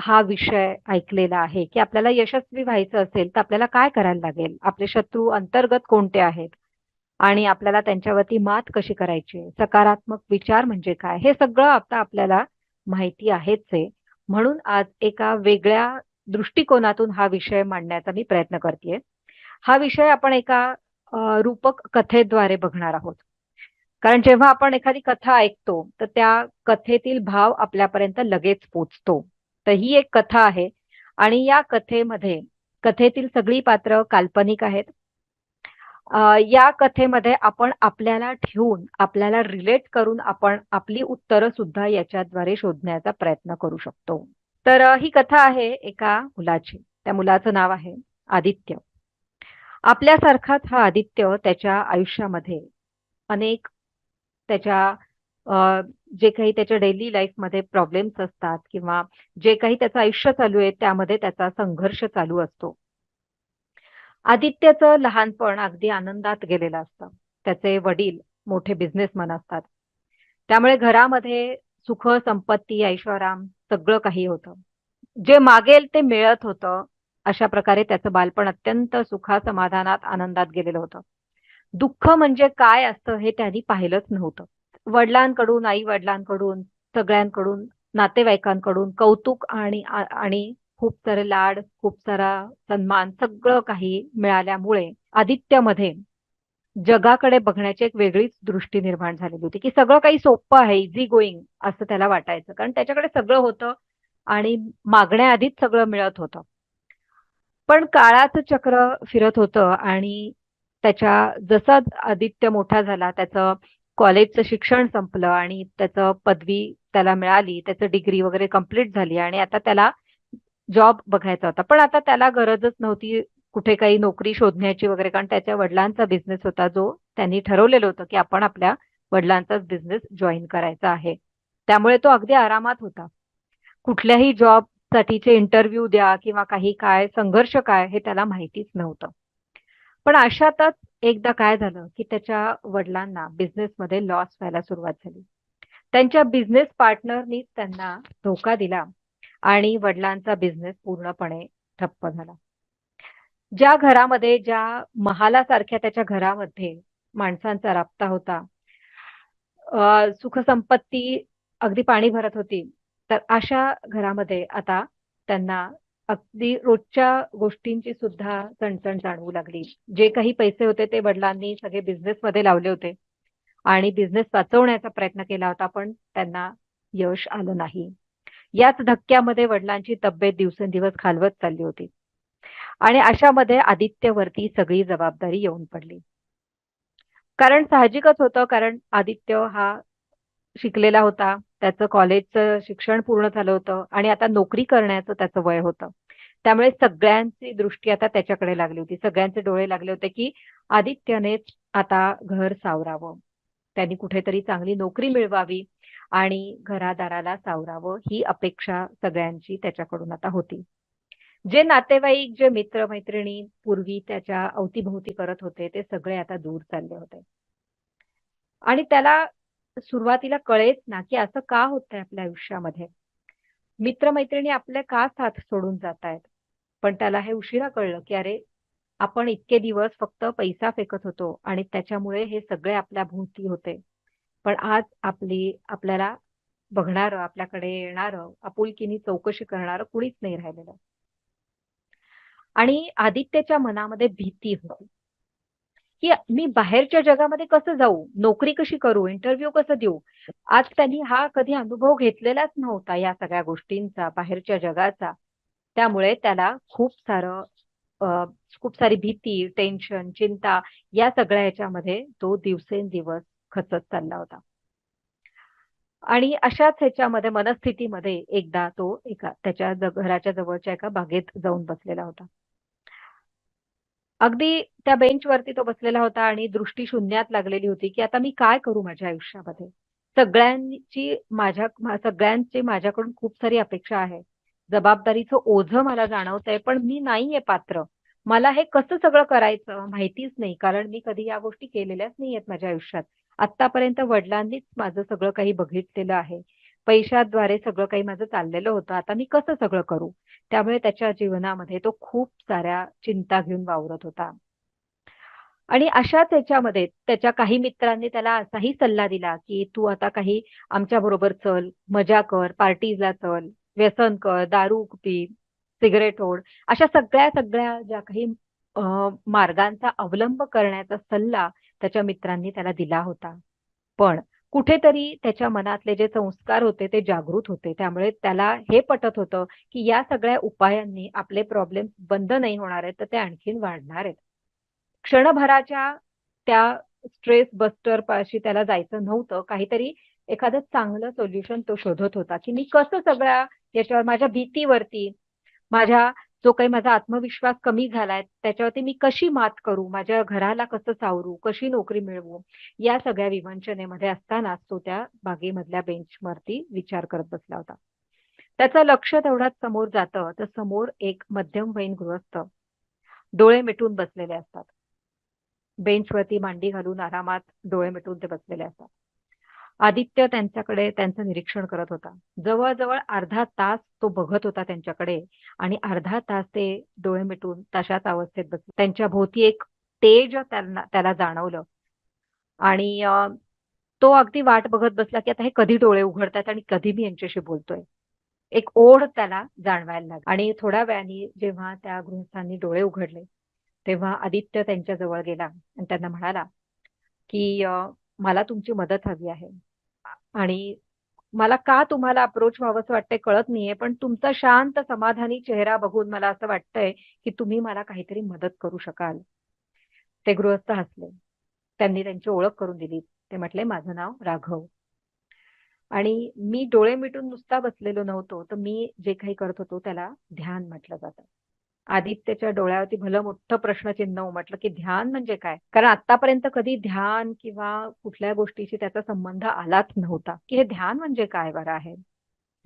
हा विषय ऐकलेला आहे, की आपल्याला यशस्वी व्हायचं असेल, तर आपल्याला काय करायला लागेल? आपले शत्रू अंतर्गत कोणते आहेत? आणि आपल्याला त्यांच्यावरती मात कशी करायची सकारात्मक विचार म्हणजे काय? हे सगळं आता आपल्याला माहिती आहेच आहे. म्हणून आज एका वेगळ्या दृष्टिकोनातून हा विषय मांडण्याचा मी प्रयत्न करतेय. हा विषय आपण एका रूपक कथेद्वारे बघणार आहोत. कारण जेव्हा आपण एखादी कथा ऐकतो, तर त्या कथेतील भाव आपल्यापर्यंत लगेच पोचतो तर ही एक कथा आहे आणि या कथेमध्ये कथेतील सगळी पात्र काल्पनिक आहेत. या कथेमध्ये आपण आपल्याला ठेवून, आपल्याला रिलेट करून आपण आपली उत्तरं सुद्धा याच्याद्वारे शोधण्याचा प्रयत्न करू शकतो. तर ही कथा आहे एका मुलाची. त्या मुलाचं नाव आहे आदित्य. आपल्यासारखाच हा आदित्य त्याच्या आयुष्यामध्ये अनेक त्याच्या अ, जे काही त्याच्या डेली लाईफमध्ये प्रॉब्लेम्स असतात किंवा जे काही त्याचं आयुष्य चालू आहे त्यामध्ये त्याचा संघर्ष चालू असतो. आदित्यचं लहानपण अगदी आनंदात गेलेलं असतं. त्याचे वडील मोठे बिझनेसमन असतात. त्यामुळे घरामध्ये सुख, संपत्ती, ऐश्वराम सगळं काही होतं. जे मागेल ते मिळत होतं. अशा प्रकारे त्याचं बालपण अत्यंत सुखा-समाधानात, आनंदात गेलेलं होतं. दुःख म्हणजे काय असतं हे त्यांनी पाहिलंच नव्हतं. वडिलांकडून, आई-वडिलांकडून, सगळ्यांकडून, नातेवाईकांकडून कौतुक आणि आणि खूप सारे लाड, खूप सारा सन्मान सगळं काही मिळाल्यामुळे आदित्यमध्ये जगाकडे बघण्याची एक वेगळीच दृष्टी निर्माण झालेली होती, की सगळं काही सोपं आहे, इझी गोईंग असं त्याला वाटायचं. कारण त्याच्याकडे सगळं होतं आणि मागण्याआधीच सगळं मिळत होतं. पण काळाचं चक्र फिरत होतं आणि त्याच्या जसा आदित्य मोठा झाला, त्याचं कॉलेजचं शिक्षण संपलं आणि त्याचं पदवी त्याला मिळाली, त्याचं डिग्री वगैरे कंप्लीट झाली आणि आता त्याला जॉब बघायचा होता. पण आता त्याला गरजच नव्हती कुठे काही नोकरी शोधण्याची वगैरे, कारण त्याच्या वडिलांचा बिझनेस होता, जो त्यांनी ठरवलेलं होतं, की आपण आपल्या वडिलांचाच बिझनेस जॉईन करायचा आहे. त्यामुळे तो अगदी आरामात होता. कुठल्याही जॉबसाठीचे इंटरव्ह्यू द्या किंवा काही काय, संघर्ष काय हे त्याला माहितीच नव्हतं. पण अशातच एकदा काय झालं, की त्याच्या वडिलांना बिझनेसमध्ये लॉस व्हायला सुरुवात झाली. त्यांच्या बिझनेस पार्टनरनी त्यांना धोका दिला आणि वडिलांचा बिझनेस पूर्णपणे ठप्प झाला. ज्या घरामध्ये, ज्या महालासारख्या त्याच्या घरामध्ये माणसांचा राबता होता, सुखसंपत्ती अगदी पाणी भरत होती. तर अशा घरामध्ये आता त्यांना अगदी रोजच्या गोष्टींची सुद्धा चणचण जाणवू लागली. जे काही पैसे होते ते वडिलांनी सगळे बिझनेसमध्ये लावले होते आणि बिझनेस वाचवण्याचा प्रयत्न केला होता, पण त्यांना यश आलं नाही. याच धक्क्यामध्ये वडिलांची तब्येत दिवसेंदिवस खालवत चालली होती आणि अशामध्ये आदित्यवरती सगळी जबाबदारी येऊन पडली. कारण साहजिकच होतं, कारण आदित्य हा शिकलेला होता. त्याचं कॉलेजचं शिक्षण पूर्ण झालं होतं आणि आता नोकरी करण्याचं त्याचं वय होतं. त्यामुळे सगळ्यांची दृष्टी आता त्याच्याकडे लागली होती. सगळ्यांचे डोळे लागले होते, की आदित्यनेच आता घर सावरावं. त्यांनी कुठेतरी चांगली नोकरी मिळवावी आणि घरादाराला सावरावं ही अपेक्षा सगळ्यांची त्याच्याकडून आता होती. जे नातेवाईक, जे मित्र-मैत्रिणी पूर्वी त्याच्या अवतीभोवती करत होते, ते सगळे आता दूर चालले होते. आणि त्याला सुरुवातीला कळेच ना, की असं का होतंय आपल्या आयुष्यामध्ये? मित्र-मैत्रिणी आपले का साथ सोडून जातायत? पण त्याला हे उशिरा कळलं, की अरे, आपण इतके दिवस फक्त पैसा फेकत होतो आणि त्याच्यामुळे हे सगळे आपल्या भोवती होते. पण आज आपली आपल्याला बघणार आपल्याकडे येणार आपुलकीने चौकशी करणार कुणीच नाही राहिलेलं. आणि आदित्यच्या मनामध्ये भीती होती, की मी बाहेरच्या जगामध्ये कसं जाऊ? नोकरी कशी करू? इंटरव्ह्यू कसं देऊ? आज त्यांनी हा कधी अनुभव घेतलेलाच नव्हता या सगळ्या गोष्टींचा, बाहेरच्या जगाचा. त्यामुळे त्याला खूप सारं खूप सारी भीती, टेन्शन, चिंता या सगळ्या ह्याच्यामध्ये तो दिवसेंदिवस खचत चालला होता. आणि अशाच ह्याच्यामध्ये मनस्थितीमध्ये एकदा तो एका त्याच्या घराच्या जवळच्या एका बागेत जाऊन बसलेला होता. अगदी त्या बेंचवरती तो बसलेला होता आणि दृष्टी शून्यात लागलेली होती, की आता मी काय करू माझ्या आयुष्यामध्ये? सगळ्यांची माझ्या सगळ्यांची माझ्याकडून खूप सारी अपेक्षा आहे. जबाबदारीचं ओझं मला जाणवतंय, पण मी नाहीये पात्र. मला हे कसं सगळं करायचं माहितीच नाही, कारण मी कधी या गोष्टी केलेल्याच नाहीयेत माझ्या आयुष्यात आतापर्यंत वडिलांनीच माझं सगळं काही बघितलेलं आहे पैशाद्वारे सगळं काही माझं चाललेलं होतं. आता मी कसं सगळं करू? त्यामुळे त्याच्या जीवनामध्ये तो खूप साऱ्या चिंता घेऊन वावरत होता. आणि अशाच त्याच्यामध्ये त्याच्या काही मित्रांनी त्याला असाही सल्ला दिला की तू आता काही आमच्या बरोबर चल मजा कर पार्टीजला चल व्यसन कर दारू पी सिगरेट ओढ अशा सगळ्या सगळ्या ज्या काही मार्गांचा अवलंब करण्याचा सल्ला त्याच्या मित्रांनी त्याला दिला होता. पण कुठेतरी त्याच्या मनातले जे संस्कार होते ते जागृत होते. त्यामुळे त्याला हे पटत होतं की या सगळ्या उपायांनी आपले प्रॉब्लेम बंद नाही होणार आहेत तर ते आणखीन वाढणार आहेत. क्षणभराच्या त्या स्ट्रेस बस्टर पाशी त्याला जायचं नव्हतं. काहीतरी एखादं चांगलं सोल्युशन तो शोधत होता की मी कसं सगळ्या याच्यावर माझ्या भीतीवरती माझ्या जो काही माझा आत्मविश्वास कमी झालाय त्याच्यावरती मी कशी मात करू? माझ्या घराला कसं सावरू? कशी नोकरी मिळवू? या सगळ्या विवंचनेमध्ये असतानाच तो त्या बागेमधल्या बेंचवरती विचार करत बसला होता. त्याचं लक्ष तेवढ्याच समोर जातं. तर समोर एक मध्यमवयीन गृहस्थ डोळे मिटून बसलेले असतात. बेंचवरती मांडी घालून आरामात डोळे मिटून ते बसलेले असतात. आदित्य त्यांच्याकडे त्यांचं निरीक्षण करत होता. जवळजवळ अर्धा तास तो बघत होता त्यांच्याकडे आणि अर्धा तास ते डोळे मिटून तशाच अवस्थेत बसले. त्यांच्या भोवती एक तेज त्यांना त्याला जाणवलं. आणि तो अगदी वाट बघत बसला की आता हे कधी डोळे उघडतात आणि कधी मी यांच्याशी बोलतोय. एक ओढ त्याला जाणवायला लागली आणि थोड्या वेळाने जेव्हा त्या गृहस्थांनी डोळे उघडले तेव्हा आदित्य त्यांच्या जवळ गेला आणि त्यांना म्हणाला की मला तुमची मदत हवी आहे. आणि मला का तुम्हाला अप्रोच व्हावंसं वाटतंय कळत नाहीये पण तुमचा शांत समाधानी चेहरा बघून मला असं वाटतंय की तुम्ही मला काहीतरी मदत करू शकाल. ते गृहस्थ हसले. त्यांनी त्यांची ओळख करून दिली. ते म्हटले माझं नाव राघव. आणि मी डोळे मिटून नुसता बसलेलो नव्हतो तर मी जे काही करत होतो त्याला ध्यान म्हटलं जातं. आदित्यच्या डोळ्यावरती भलं मोठं प्रश्नचिन्ह उमटलं की ध्यान म्हणजे काय? कारण आतापर्यंत कधी ध्यान किंवा कुठल्या गोष्टीशी त्याचा संबंध आलाच नव्हता. की हे ध्यान म्हणजे काय बरं आहे?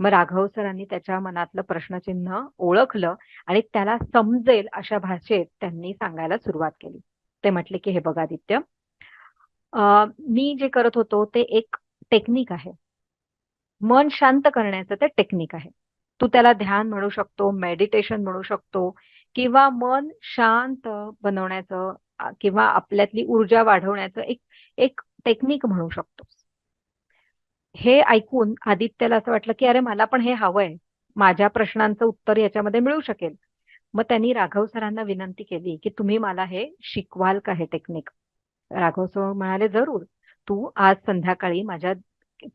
मग राघव सरांनी त्याच्या मनातलं प्रश्नचिन्ह ओळखलं आणि त्याला समजेल अशा भाषेत त्यांनी सांगायला सुरुवात केली. ते म्हटले की हे बघा आदित्य मी जे करत होतो ते एक टेक्निक आहे. मन शांत करण्याचं ते टेक्निक आहे. तू त्याला ध्यान म्हणू शकतो मेडिटेशन म्हणू शकतो किंवा मन शांत बनवण्याचं किंवा आपल्यातली ऊर्जा वाढवण्याचं एक एक टेक्निक म्हणू शकतो. हे ऐकून आदित्यला असं वाटलं की अरे मला पण हे हवंय. माझ्या प्रश्नांचं उत्तर याच्यामध्ये मिळू शकेल. मग त्यांनी राघव सरांना विनंती केली की तुम्ही मला हे शिकवाल का हे टेक्निक राघव सर म्हणाले जरूर. तू आज संध्याकाळी माझ्या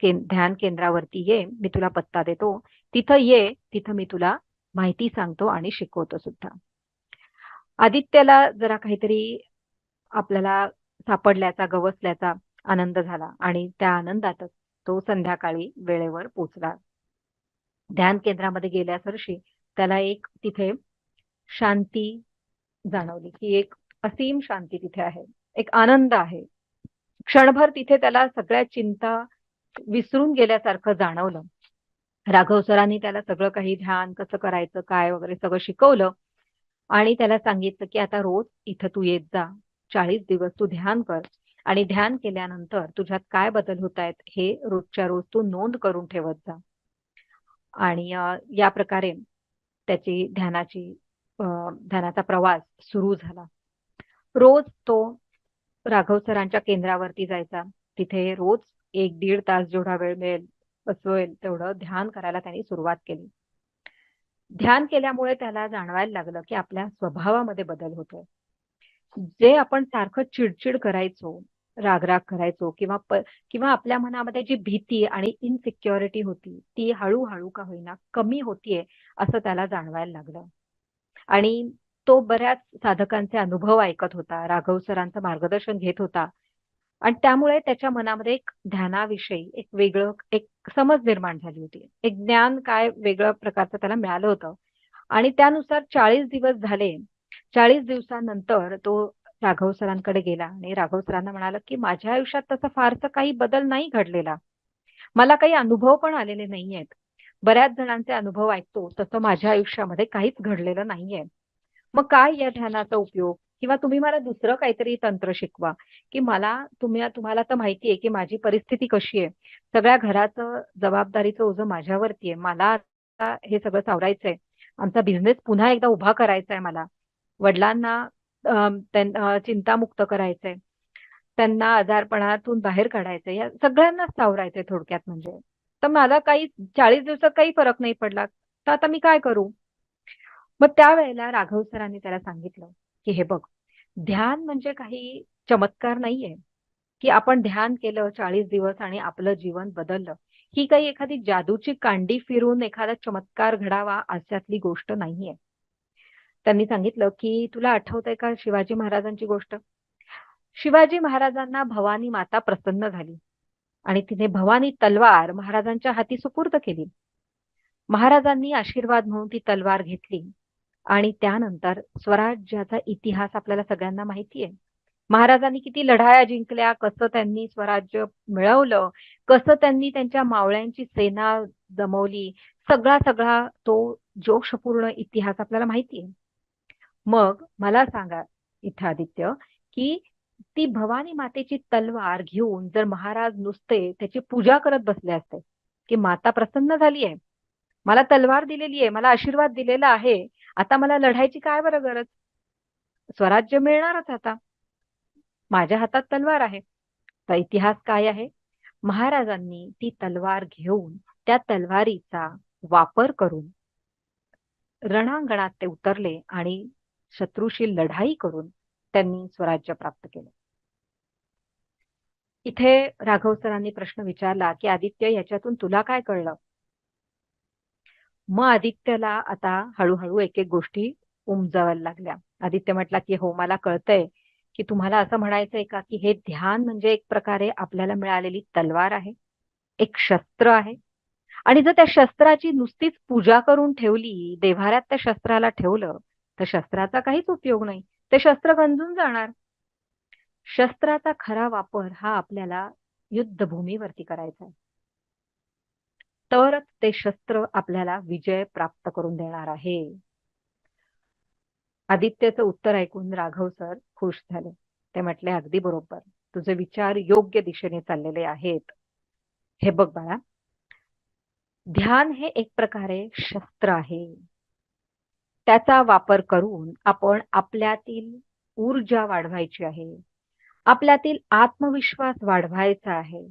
ध्यान केंद्रावरती ये. मी तुला पत्ता देतो. तिथं ये. तिथं मी तुला माहिती सांगतो आणि शिकवतो सुद्धा. आदित्यला जरा काहीतरी आपल्याला सापडल्याचा गवसल्याचा आनंद झाला आणि त्या आनंदातच तो संध्याकाळी वेळेवर पोचला ध्यान केंद्रामध्ये गेल्यासरशी त्याला एक तिथे शांती जाणवली की एक असीम शांती तिथे आहे एक आनंद आहे. क्षणभर तिथे त्याला सगळ्या चिंता विसरून गेल्यासारखं जाणवलं. राघव सरांनी त्याला सगळं काही ध्यान कसं करायचं काय वगैरे सगळं शिकवलं. आणि त्याला सांगितलं की आता रोज इथं तू येत जा. चाळीस दिवस तू ध्यान कर. आणि ध्यान केल्यानंतर तुझ्यात काय बदल होत आहेत हे रोजच्या रोज तू नोंद करून ठेवत जा. आणि या प्रकारे त्याची ध्यानाची ध्यानाचा प्रवास सुरू झाला. रोज तो राघव सरांच्या केंद्रावरती जायचा. तिथे रोज एक दीड तास जेवढा वेळ मिळेल बसवेल तेवढं ध्यान करायला त्यांनी सुरुवात केली. ध्यान केल्यामुळे त्याला जाणवायला लागलं की आपल्या स्वभावामध्ये बदल होतोय. जे आपण सारखं चिडचिड करायचो रागराग करायचो किंवा किंवा आपल्या मनामध्ये जी भीती आणि इनसिक्युरिटी होती ती हळूहळू का होईना कमी होतीये असं त्याला जाणवायला लागलं. आणि तो बऱ्याच साधकांचे अनुभव ऐकत होता राघव सरांचं मार्गदर्शन घेत होता. आणि त्यामुळे त्याच्या मनामध्ये एक ध्यानाविषयी एक वेगळं एक समज निर्माण झाली होती. एक ज्ञान काय वेगळं प्रकारचं त्याला मिळालं होतं. आणि त्यानुसार चाळीस दिवस झाले. चाळीस दिवसानंतर तो राघव सरांकडे गेला आणि राघव सरांना म्हणाला की माझ्या आयुष्यात तसा फारसा काही बदल नाही घडलेला. मला काही अनुभव पण आलेले नाहीयेत. बऱ्याच जणांचे अनुभव ऐकतो तसं माझ्या आयुष्यामध्ये काहीच घडलेलं नाहीये. मग काय या ध्यानाचा उपयोग? किंवा तुम्ही मला दुसरं काहीतरी तंत्र शिकवा की मला तुम्ही तुम्हाला तर माहिती आहे की माझी परिस्थिती कशी आहे. सगळ्या घराचं जबाबदारीचं ओझं माझ्यावरती आहे. मला आता हे सगळं सावरायचंय. आमचा बिझनेस पुन्हा एकदा उभा करायचा आहे मला. वडिलांना चिंतामुक्त करायचंय. त्यांना आजारपणातून बाहेर काढायचंय. या सगळ्यांनाच सावरायचंय थोडक्यात म्हणजे. तर मला काही चाळीस दिवसात काही फरक नाही पडला. तर आता मी काय करू? मग त्यावेळेला राघव सरांनी त्याला सांगितलं. की हे बघ ध्यान म्हणजे काही चमत्कार नाहीये. की आपण ध्यान केलं चाळीस दिवस आणि आपलं जीवन बदललं. ही काही एखादी जादूची कांडी फिरून एखादा चमत्कार घडावा अशातली गोष्ट नाहीये. त्यांनी सांगितलं की तुला आठवतंय का शिवाजी महाराजांची गोष्ट? शिवाजी महाराजांना भवानी माता प्रसन्न झाली आणि तिने भवानी तलवार महाराजांच्या हाती सुपूर्द केली. महाराजांनी आशीर्वाद म्हणून ती तलवार घेतली. आणि त्यानंतर स्वराज्याचा इतिहास आपल्याला सगळ्यांना माहिती आहे. महाराजांनी किती लढाया जिंकल्या कसं त्यांनी स्वराज्य मिळवलं कसं त्यांनी त्यांच्या मावळ्यांची सेना जमवली सगळा सगळा तो जोशपूर्ण इतिहास आपल्याला माहिती आहे. मग मला सांगा इथं आदित्य की ती भवानी मातेची तलवार घेऊन जर महाराज नुसते त्याची पूजा करत बसले असते की माता प्रसन्न झाली आहे मला तलवार दिलेली आहे मला आशीर्वाद दिलेला आहे आता मला लढायची काय बरं गरज? स्वराज्य मिळणारच आता. माझ्या हातात तलवार आहे. तर इतिहास काय आहे? महाराजांनी ती तलवार घेऊन त्या तलवारीचा वापर करून रणांगणात ते उतरले आणि शत्रूशी लढाई करून त्यांनी स्वराज्य प्राप्त केले. इथे राघव सरांनी प्रश्न विचारला की आदित्य याच्यातून तुला काय कळलं? मग आदित्यला आता हळूहळू एक एक गोष्टी उमजावायला लागल्या. आदित्य म्हटला की हो मला कळतंय की तुम्हाला असं म्हणायचंय का की हे ध्यान म्हणजे एक प्रकारे आपल्याला मिळालेली तलवार आहे एक शस्त्र आहे. आणि जर त्या शस्त्राची नुसतीच पूजा करून ठेवली देव्हाऱ्यात त्या शस्त्राला ठेवलं तर शस्त्राचा काहीच उपयोग नाही. ते शस्त्र गंजून जाणार. शस्त्राचा खरा वापर हा आपल्याला युद्धभूमीवरती करायचा आहे. तरच ते शस्त्र आपल्याला विजय प्राप्त करून देणार आहे. आदित्यचं उत्तर ऐकून राघव सर खुश झाले. ते म्हटले अगदी बरोबर. तुझे विचार योग्य दिशेने चाललेले आहेत. हे बघ बाळा ध्यान हे एक प्रकारे शस्त्र आहे. त्याचा वापर करून आपण आपल्यातील ऊर्जा वाढवायची आहे. आपल्यातील आत्मविश्वास वाढवायचा आहे.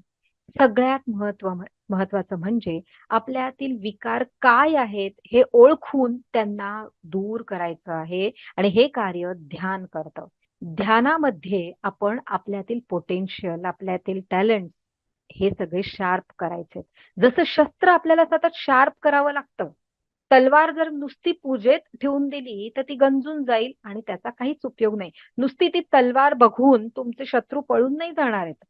सगळ्यात महत्त्व महत्वाचं म्हणजे आपल्यातील विकार काय आहेत हे ओळखून त्यांना दूर करायचं आहे आणि हे कार्य ध्यान करतं. ध्यानामध्ये आपण आपल्यातील पोटेन्शियल आपल्यातील टॅलेंट हे सगळे शार्प करायचे. जसं शस्त्र आपल्याला सतत शार्प करावं लागतं. तलवार जर नुसती पूजेत ठेवून दिली तर ती गंजून जाईल आणि त्याचा काहीच उपयोग नाही. नुसती ती तलवार बघून तुमचे शत्रू पळून नाही जाणार आहेत.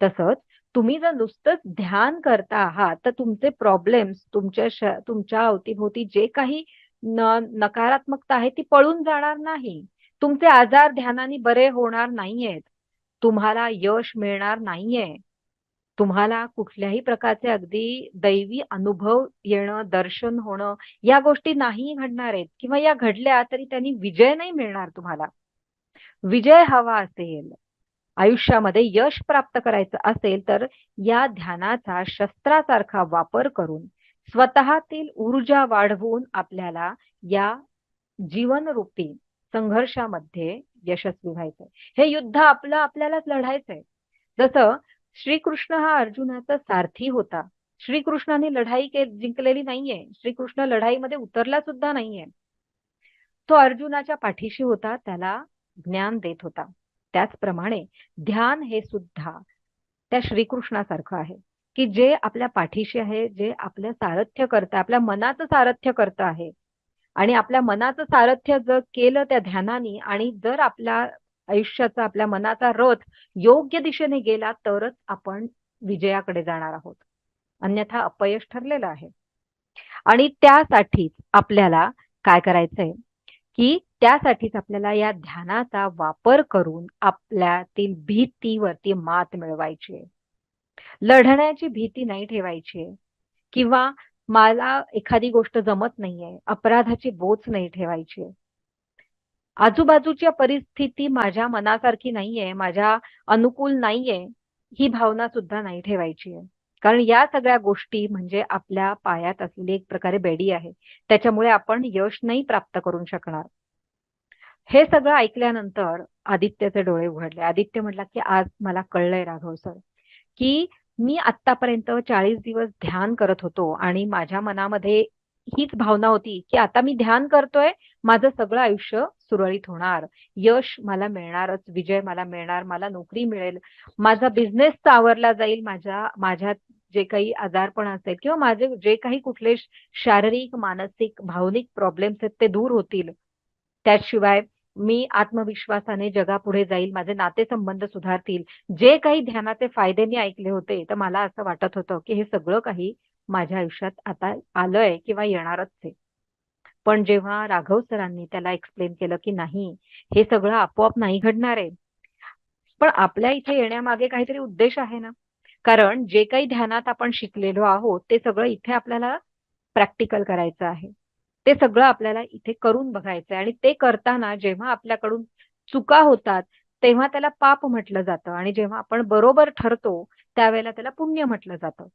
तसंच तुम्ही जर नुसतंच ध्यान करता आहात तर तुमचे प्रॉब्लेम्स तुमच्या तुमच्या अवतीभोवती जे काही न नकारात्मकता आहे ती पळून जाणार नाही. तुमचे आजार ध्यानाने बरे होणार नाहीयेत. तुम्हाला यश मिळणार नाहीये. तुम्हाला कुठल्याही प्रकारचे अगदी दैवी अनुभव येणं दर्शन होणं या गोष्टी नाही घडणार आहेत. किंवा या घडल्या तरी त्यांनी विजय नाही मिळणार तुम्हाला. विजय हवा असेल. आयुष्यामध्ये यश प्राप्त करायचं असेल तर या ध्यानाचा शस्त्रासारखा वापर करून स्वतःतील ऊर्जा वाढवून आपल्याला या जीवनरूपी संघर्षामध्ये यशस्वी व्हायचंय. हे युद्ध आपलं आपल्यालाच लढायचंय. जसं श्रीकृष्ण हा अर्जुनाचा सारथी होता. श्रीकृष्णाने लढाई जिंकलेली नाहीये. श्रीकृष्ण लढाईमध्ये उतरला सुद्धा नाहीये. तो अर्जुनाच्या पाठीशी होता. त्याला ज्ञान देत होता. त्याचप्रमाणे ध्यान हे सुद्धा त्या श्रीकृष्णासारखं आहे. की जे आपल्या पाठीशी आहे जे आपलं सारथ्य करतं आपल्या मनाचं सारथ्य करतं आहे. आणि आपल्या मनाचं सारथ्य जर केलं त्या ध्यानाने आणि जर आपल्या आयुष्याचा आपल्या मनाचा रथ योग्य दिशेने गेला तरच आपण विजयाकडे जाणार आहोत. अन्यथा अपयश ठरलेलं आहे. आणि त्यासाठीच आपल्याला काय करायचंय? की त्यासाठीच आपल्याला या ध्यानाचा वापर करून आपल्यातील भीतीवरती मात मिळवायची लढण्याची भीती नाही ठेवायची किंवा मला एखादी गोष्ट जमत नाहीये अपराधाची बोच नाही ठेवायची आजूबाजूच्या परिस्थिती माझ्या मनासारखी नाहीये माझ्या अनुकूल नाहीये ही भावना सुद्धा नाही ठेवायची आहे. कारण या सगळ्या गोष्टी म्हणजे आपल्या पायात असलेली एक प्रकारे बेडी आहे. त्याच्यामुळे आपण यश नाही प्राप्त करू शकणार. हे सगळं ऐकल्यानंतर आदित्यचे डोळे उघडले. आदित्य म्हटला की आज मला कळलंय राघव सर की मी आतापर्यंत चाळीस दिवस ध्यान करत होतो आणि माझ्या मनामध्ये हीच भावना होती की आता मी ध्यान करतोय माझं सगळं आयुष्य सुरळीत होणार. यश मला मिळणारच विजय मला मिळणार मला नोकरी मिळेल माझा बिझनेस आवरला जाईल माझ्या माझ्यात जे काही आजारपण असेल किंवा माझे जे काही कुठले शारीरिक मानसिक भावनिक प्रॉब्लेम्स आहेत ते दूर होतील. त्याशिवाय मी आत्मविश्वासाने जगापुढे जाईल माझे नातेसंबंध सुधारतील जे काही ध्यानाचे फायदे मी ऐकले होते तर मला असं वाटत होतं की हे सगळं काही माझ्या आयुष्यात आता आलंय किंवा येणारच आहे. पण जेव्हा राघव सरांनी त्याला एक्सप्लेन केलं की नाही हे सगळं आपोआप नाही घडणार आहे. पण आपल्या इथे येण्यामागे काहीतरी उद्देश आहे ना? कारण जे काही ध्यानात आपण शिकलेलो आहोत ते सगळं इथे आपल्याला प्रॅक्टिकल करायचं आहे. ते सगळं आपल्याला इथे करून बघायचंय. आणि ते करताना जेव्हा आपल्याकडून चुका होतात तेव्हा त्याला पाप म्हटलं जातं. आणि जेव्हा आपण बरोबर ठरतो त्यावेळेला त्याला पुण्य म्हटलं जातं.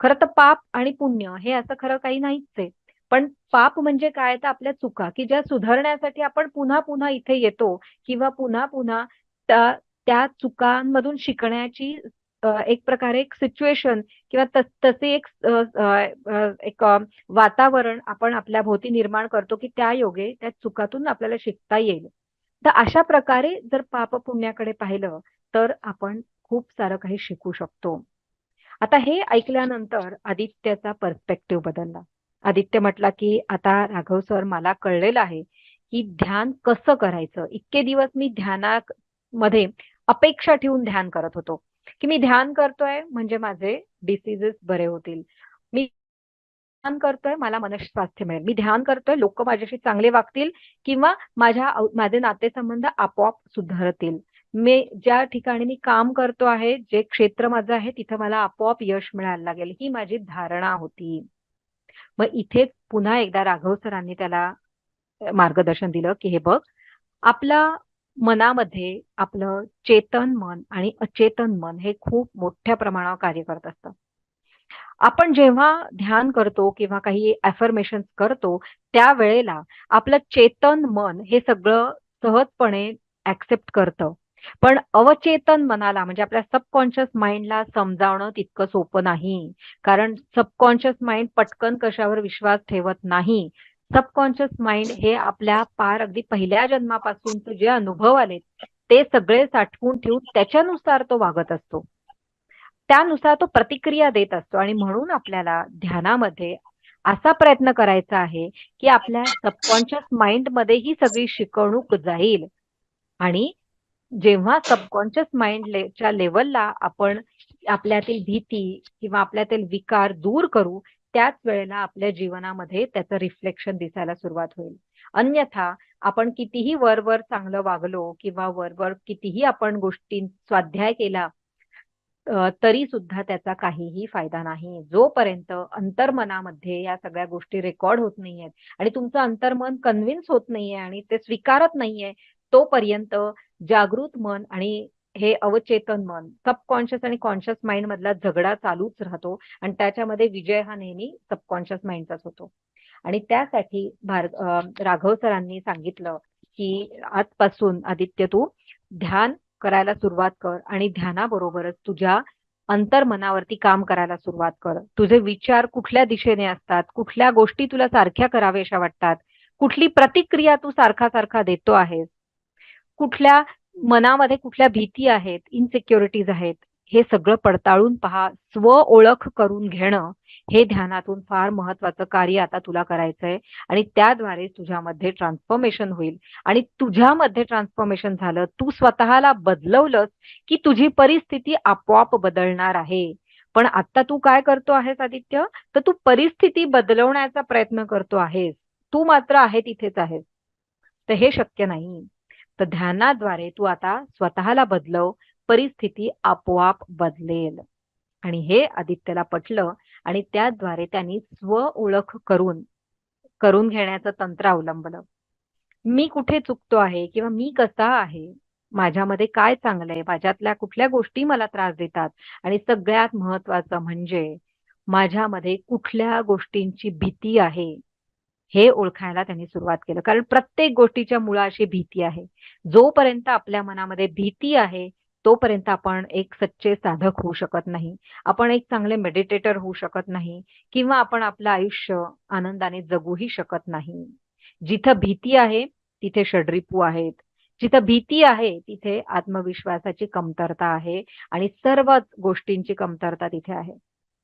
खरं तर पाप आणि पुण्य हे असं खरं काही नाहीच आहे पण पाप म्हणजे काय? तर आपल्या चुका. की ज्या सुधारण्यासाठी आपण पुन्हा पुन्हा इथे येतो किंवा पुन्हा पुन्हा त्या त्या चुकांमधून शिकण्याची एक प्रकारे एक सिच्युएशन किंवा तसे एक एक वातावरण आपण आपल्या भोवती निर्माण करतो की त्या योगे त्या चुकातून आपल्याला शिकता येईल. तर अशा प्रकारे जर पाप पुण्याकडे पाहिलं तर आपण खूप सारं काही शिकू शकतो. आता हे ऐकल्यानंतर आदित्यचा पर्स्पेक्टिव्ह बदलला. आदित्य म्हटला की आता राघव सर मला कळलेलं आहे की ध्यान कसं करायचं? इतके दिवस मी ध्यानामध्ये अपेक्षा ठेवून ध्यान करत होतो. की मी ध्यान करतोय म्हणजे माझे डिसिजेस बरे होतील. मी ध्यान करतोय मला मनस्वास्थ्य मिळेल. मी ध्यान करतोय लोक माझ्याशी चांगले वागतील किंवा माझ्या माझे नातेसंबंध आपोआप सुधारतील. मी ज्या ठिकाणी मी काम करतो आहे जे क्षेत्र माझं आहे तिथं मला आपोआप यश मिळायला लागेल ही माझी धारणा होती. मग इथे पुन्हा एकदा राघव सरांनी त्याला मार्गदर्शन दिलं की हे बघ आपला मनामध्ये आपलं चेतन मन आणि अचेतन मन हे खूप मोठ्या प्रमाणावर कार्य करत असतं. आपण जेव्हा ध्यान करतो किंवा काही अफर्मेशन करतो त्यावेळेला आपलं चेतन मन हे सगळं सहजपणे ऍक्सेप्ट करतं. पण अवचेतन मनाला म्हणजे आपल्या सबकॉन्शियस माइंडला समजावणं तितकं सोपं नाही. कारण सबकॉन्शियस माइंड पटकन कशावर विश्वास ठेवत नाही सबकॉन्शियस माइंड हे आपल्या पार अगदी पहिल्या जन्मापासून जे अनुभव आले ते सगळे साठवून ठेवून त्याच्यानुसार तो वागत असतो. त्यानुसार तो प्रतिक्रिया देत असतो आणि म्हणून आपल्याला ध्यानामध्ये असा प्रयत्न करायचा आहे की आपल्या सबकॉन्शियस माइंडमध्ये ही सगळी शिकवणूक जाईल. आणि जेव्हा सबकॉन्शियस माइंडच्या लेवलला आपण आपल्यातील भीती किंवा आपल्यातील विकार दूर करू त्याच वेळेला आपल्या जीवनामध्ये त्याचं रिफ्लेक्शन दिसायला सुरुवात होईल. अन्यथा आपण कितीही वरवर चांगलं वागलो किंवा वरवर कितीही आपण गोष्टी स्वाध्याय केला तरी सुद्धा त्याचा काहीही फायदा नाही. जोपर्यंत अंतर्मनामध्ये या सगळ्या गोष्टी रेकॉर्ड होत नाहीयेत आणि तुमचं अंतर्मन कन्व्हिन्स होत नाहीये आणि ते स्वीकारत नाहीये तोपर्यंत जागृत मन आणि हे अवचेतन मन. सबकॉन्शियस आणि कॉन्शियस माइंड मधला झगडा चालूच राहतो आणि त्याच्यामध्ये विजय हा नेहमी सबकॉन्शियस माइंडचाच होतो. आणि त्यासाठी भारत राघव सरांनी सांगितलं की आजपासून आदित्य तू ध्यान करायला सुरुवात कर आणि ध्यानाबरोबरच तुझ्या अंतर्मनावरती काम करायला सुरुवात कर. तुझे विचार कुठल्या दिशेने असतात? कुठल्या गोष्टी तुला सारख्या कराव्याशा वाटतात? कुठली प्रतिक्रिया तू सारखा सारखा देतो आहेस? कुठल्या मनामध्ये कुठल्या भीती आहेत इनसिक्युरिटीज आहेत हे सगळं पडताळून पहा स्व ओळख करून घेणं हे ध्यानातून फार महत्वाचं कार्य आता तुला करायचंय आणि त्याद्वारे तुझ्यामध्ये ट्रान्सफॉर्मेशन होईल. आणि तुझ्यामध्ये ट्रान्सफॉर्मेशन झालं तू स्वतःला बदलवलंस की तुझी परिस्थिती आपोआप बदलणार आहे. पण आता तू काय करतो आहेस आदित्य? तर तू परिस्थिती बदलवण्याचा प्रयत्न करतो आहेस. तू मात्र आहे तिथेच आहेस. तर हे शक्य नाही. तर ध्यानाद्वारे तू आता स्वतःला बदलव परिस्थिती आपोआप बदलेल. आणि हे आदित्यला पटलं आणि त्याद्वारे त्यांनी स्व ओळख करून करून घेण्याचं तंत्र अवलंबलं. मी कुठे चुकतो आहे किंवा मी कसा आहे? माझ्यामध्ये काय चांगलं आहे माझ्यातल्या कुठल्या गोष्टी मला त्रास देतात? आणि सगळ्यात महत्वाचं म्हणजे माझ्यामध्ये कुठल्या गोष्टींची भीती आहे? हे ओळखायला त्यांनी सुरुवात केलं. कारण प्रत्येक गोष्टीच्या मुळाशी भीती आहे. जोपर्यंत आपल्या मनामध्ये भीती आहे तोपर्यंत आपण एक सच्चे साधक होऊ शकत नाही. आपण एक चांगले मेडिटेटर होऊ शकत नाही किंवा आपण आपलं आयुष्य आनंदाने जगूही शकत नाही. जिथं भीती आहे तिथे षड्रिपू आहेत. जिथं भीती आहे तिथे आत्मविश्वासाची कमतरता आहे आणि सर्वच गोष्टींची कमतरता तिथे आहे.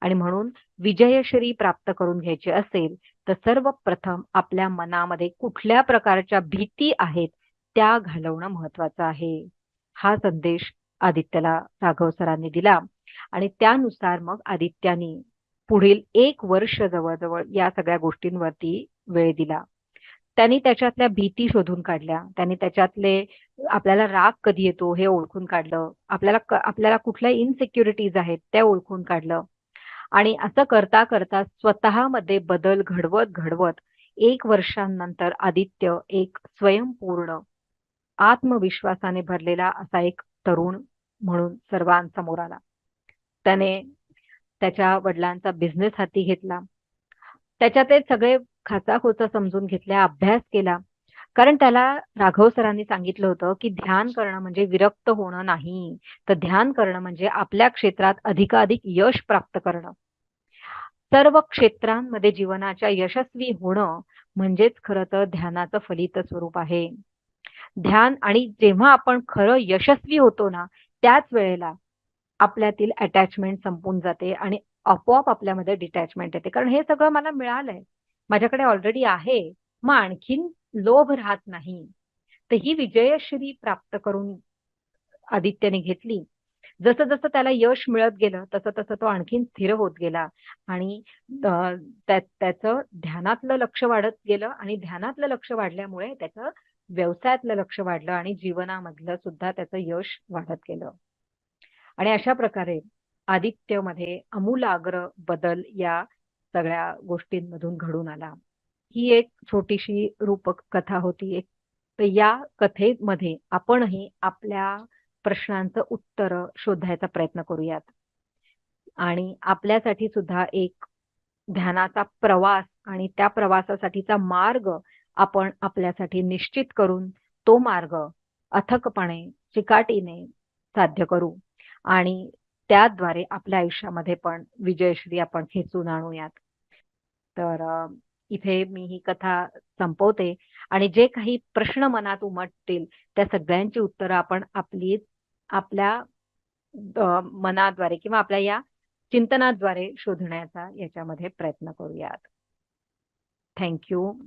आणि म्हणून विजयश्री प्राप्त करून घ्यायची असेल तर सर्वप्रथम आपल्या मनामध्ये कुठल्या प्रकारच्या भीती आहेत त्या घालवणं महत्वाचं आहे. हा संदेश आदित्यला राघव सरांनी दिला. आणि त्यानुसार मग आदित्यानी पुढील एक वर्ष जवळजवळ या सगळ्या गोष्टींवरती वेळ दिला. त्यांनी त्याच्यातल्या भीती शोधून काढल्या. त्यांनी त्याच्यातले आपल्याला राग कधी येतो हे ओळखून काढलं. आपल्याला आपल्याला कुठल्या इनसिक्युरिटीज आहेत त्या ओळखून काढलं. आणि असं करता करता स्वतःमध्ये बदल घडवत घडवत एक वर्षांनंतर आदित्य एक स्वयंपूर्ण आत्मविश्वासाने भरलेला असा एक तरुण म्हणून सर्वांसमोर आला. त्याने त्याच्या वडिलांचा बिझनेस हाती घेतला. त्याच्यात ते सगळे खाचाखोचा समजून घेतल्या अभ्यास केला. कारण त्याला राघव सरांनी सांगितलं होतं की ध्यान करणं म्हणजे विरक्त होणं नाही. तर ध्यान करणं म्हणजे आपल्या क्षेत्रात अधिकाधिक यश प्राप्त करणं. सर्व क्षेत्रांमध्ये जीवनाच्या यशस्वी होणं म्हणजेच खरं तर ध्यानाचं फलित स्वरूप आहे. ध्यान आणि जेव्हा आपण खरं यशस्वी होतो ना त्याच वेळेला आपल्यातील अटॅचमेंट संपून जाते आणि आपोआप आपल्यामध्ये डिटॅचमेंट येते. कारण हे सगळं मला मिळालंय. माझ्याकडे ऑलरेडी आहे. मग आणखीन लोभ राहत नाही. तर ही विजयश्री प्राप्त करून आदित्यने घेतली. जसं जसं त्याला यश मिळत गेलं तसं तसं तो आणखीन स्थिर होत गेला. आणि त्याचं ध्यानातलं लक्ष वाढत गेलं आणि ध्यानातलं लक्ष वाढल्यामुळे त्याचं व्यवसायातलं लक्ष वाढलं आणि जीवनामधलं सुद्धा त्याचं यश वाढत गेलं. आणि अशा प्रकारे आदित्यमध्ये अमूलाग्र बदल या सगळ्या गोष्टींमधून घडून आला. ही एक छोटीशी रूपक कथा होती एक. तर या कथेमध्ये आपणही आपल्या प्रश्नांचं उत्तर शोधायचा प्रयत्न करूयात. आणि आपल्यासाठी सुद्धा एक ध्यानाचा प्रवास आणि त्या प्रवासासाठीचा मार्ग आपण आपल्यासाठी निश्चित करून तो मार्ग अथकपणे चिकाटीने साध्य करू. आणि त्याद्वारे आपल्या आयुष्यामध्ये पण विजयश्री आपण खेचून आणूयात. तर इथे मी ही कथा संपवते. आणि जे काही प्रश्न मनात उमटतील त्या सगळ्यांची उत्तरं आपण आपली आपल्या मनाद्वारे किंवा आपल्या या चिंतनाद्वारे शोधण्याचा याच्यामध्ये प्रयत्न करूयात. थँक्यू